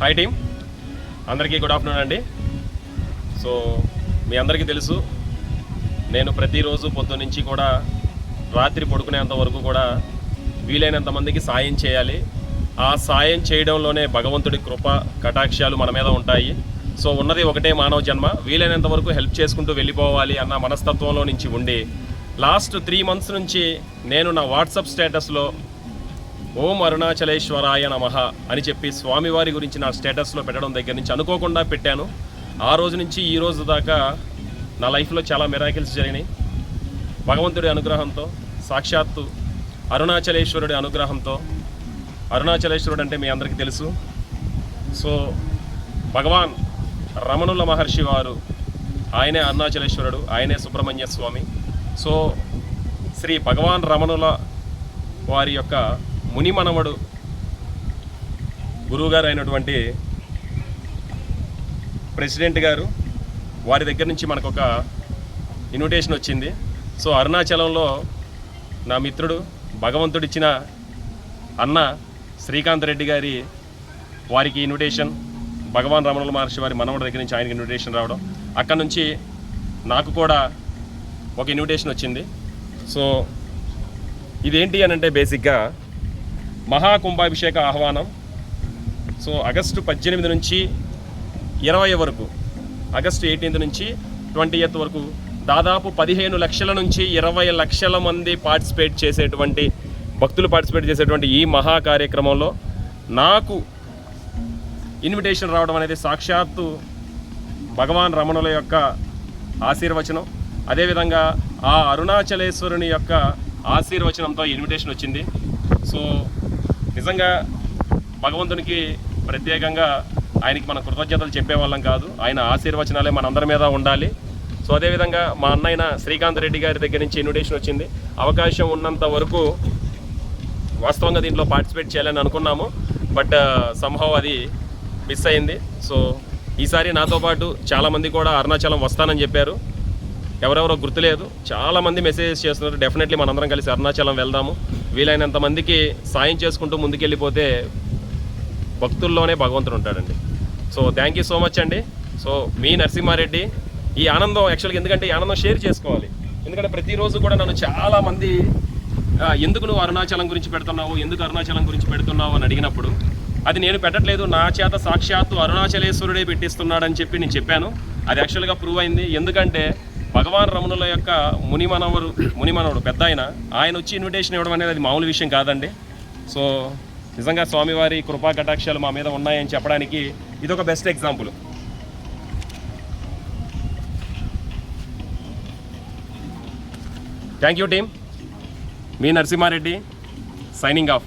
Hi team అందరికీ good afternoon అండి. So మీ అందరికీ తెలుసు నేను ప్రతిరోజు పొద్దునుంచి కూడా రాత్రి పడుకునేంత వరకు కూడా వీలైనంత మందికి సాయం చేయాలి. ఆ సాయం చేయడంలోనే భగవంతుడి కృప కటాక్షాలు మన మీద ఉంటాయి. సో ఉన్నది ఒకటే మానవ జన్మ. వీలైనంత వరకు హెల్ప్ చేసుకుంటూ వెళ్ళిపోవాలి అన్న మనస్తత్వంలో నుంచి ఉండి లాస్ట్ త్రీ మంత్స్ నుంచి నేను నా వాట్సాప్ స్టేటస్లో ఓం అరుణాచలేశ్వరాయ నమ అని చెప్పి స్వామివారి గురించి నా స్టేటస్లో పెట్టడం దగ్గర నుంచి అనుకోకుండా పెట్టాను. ఆ రోజు నుంచి ఈ రోజు దాకా నా లైఫ్లో చాలా మిరాకిల్స్ జరిగినాయి. భగవంతుడి అనుగ్రహంతో సాక్షాత్తు అరుణాచలేశ్వరుడి అనుగ్రహంతో అరుణాచలేశ్వరుడు అంటే మీ అందరికీ తెలుసు. సో భగవాన్ రమణుల మహర్షి వారు ఆయనే అరుణాచలేశ్వరుడు ఆయనే సుబ్రహ్మణ్య స్వామి. సో శ్రీ భగవాన్ రమణుల వారి యొక్క ముని మనవడు గురువుగారు అయినటువంటి ప్రెసిడెంట్ గారు వారి దగ్గర నుంచి మనకు ఒక ఇన్విటేషన్ వచ్చింది. సో అరుణాచలంలో నా మిత్రుడు భగవంతుడిచ్చిన అన్న శ్రీకాంత్ రెడ్డి గారి వారికి ఇన్విటేషన్ భగవాన్ రమణుల మహర్షి వారి మనవడి దగ్గర నుంచి ఆయనకి ఇన్విటేషన్ రావడం అక్కడ నుంచి నాకు కూడా ఒక ఇన్విటేషన్ వచ్చింది. సో ఇదేంటి అని అంటే బేసిక్గా మహాకుంభాభిషేక ఆహ్వానం. సో ఆగస్టు పద్దెనిమిది నుంచి ఇరవై వరకు ఆగస్టు ఎయిటీన్త్ నుంచి ట్వంటీ ఎయిత్ వరకు దాదాపు పదిహేను లక్షల నుంచి ఇరవై లక్షల మంది పార్టిసిపేట్ చేసేటువంటి భక్తులు పార్టిసిపేట్ చేసేటువంటి ఈ మహా కార్యక్రమంలో నాకు ఇన్విటేషన్ రావడం అనేది సాక్షాత్తు భగవాన్ రమణుల యొక్క ఆశీర్వచనం. అదేవిధంగా ఆ అరుణాచలేశ్వరుని యొక్క ఆశీర్వచనంతో ఇన్విటేషన్ వచ్చింది. సో నిజంగా భగవంతునికి ప్రత్యేకంగా ఆయనకి మన కృతజ్ఞతలు చెప్పేవాళ్ళం కాదు. ఆయన ఆశీర్వచనాలే మనందరి మీద ఉండాలి. సో అదేవిధంగా మా అన్నయ్య శ్రీకాంత్ రెడ్డి గారి దగ్గర నుంచి ఇన్విటేషన్ వచ్చింది. అవకాశం ఉన్నంత వరకు వాస్తవంగా దీంట్లో పార్టిసిపేట్ చేయాలని అనుకున్నాము. బట్ సంభవ్ అది మిస్ అయింది. సో ఈసారి నాతో పాటు చాలామంది కూడా అరుణాచలం వస్తానని చెప్పారు. ఎవరెవరో గుర్తులేదు. చాలామంది మెసేజెస్ చేస్తున్నారు. డెఫినెట్లీ మనందరం కలిసి అరుణాచలం వెళ్దాము. వీలైనంత మందికి సాయం చేసుకుంటూ ముందుకెళ్ళిపోతే భక్తుల్లోనే భగవంతుడు ఉంటాడండి. So thank you so much అండి. సో మీ నరసింహారెడ్డి ఈ ఆనందం యాక్చువల్గా ఎందుకంటే ఈ ఆనందం షేర్ చేసుకోవాలి. ఎందుకంటే ప్రతిరోజు కూడా నన్ను చాలామంది ఎందుకు నువ్వు అరుణాచలం గురించి పెడుతున్నావు ఎందుకు అరుణాచలం గురించి పెడుతున్నావు అని అడిగినప్పుడు అది నేను పెట్టట్లేదు. నా చేత సాక్షాత్తు అరుణాచలేశ్వరుడే పెట్టిస్తున్నాడని చెప్పి నేను చెప్పాను. అది యాక్చువల్గా ప్రూవ్ అయింది. ఎందుకంటే భగవాన్ రమణుల యొక్క మునిమనవరు మునిమనవుడు పెద్ద ఆయన ఆయన వచ్చి ఇన్విటేషన్ ఇవ్వడం అనేది అది మామూలు విషయం కాదండి. సో నిజంగా స్వామివారి కృపా కటాక్షాలు మా మీద ఉన్నాయని చెప్పడానికి ఇది ఒక best example thank you team me Narasimha Reddy signing of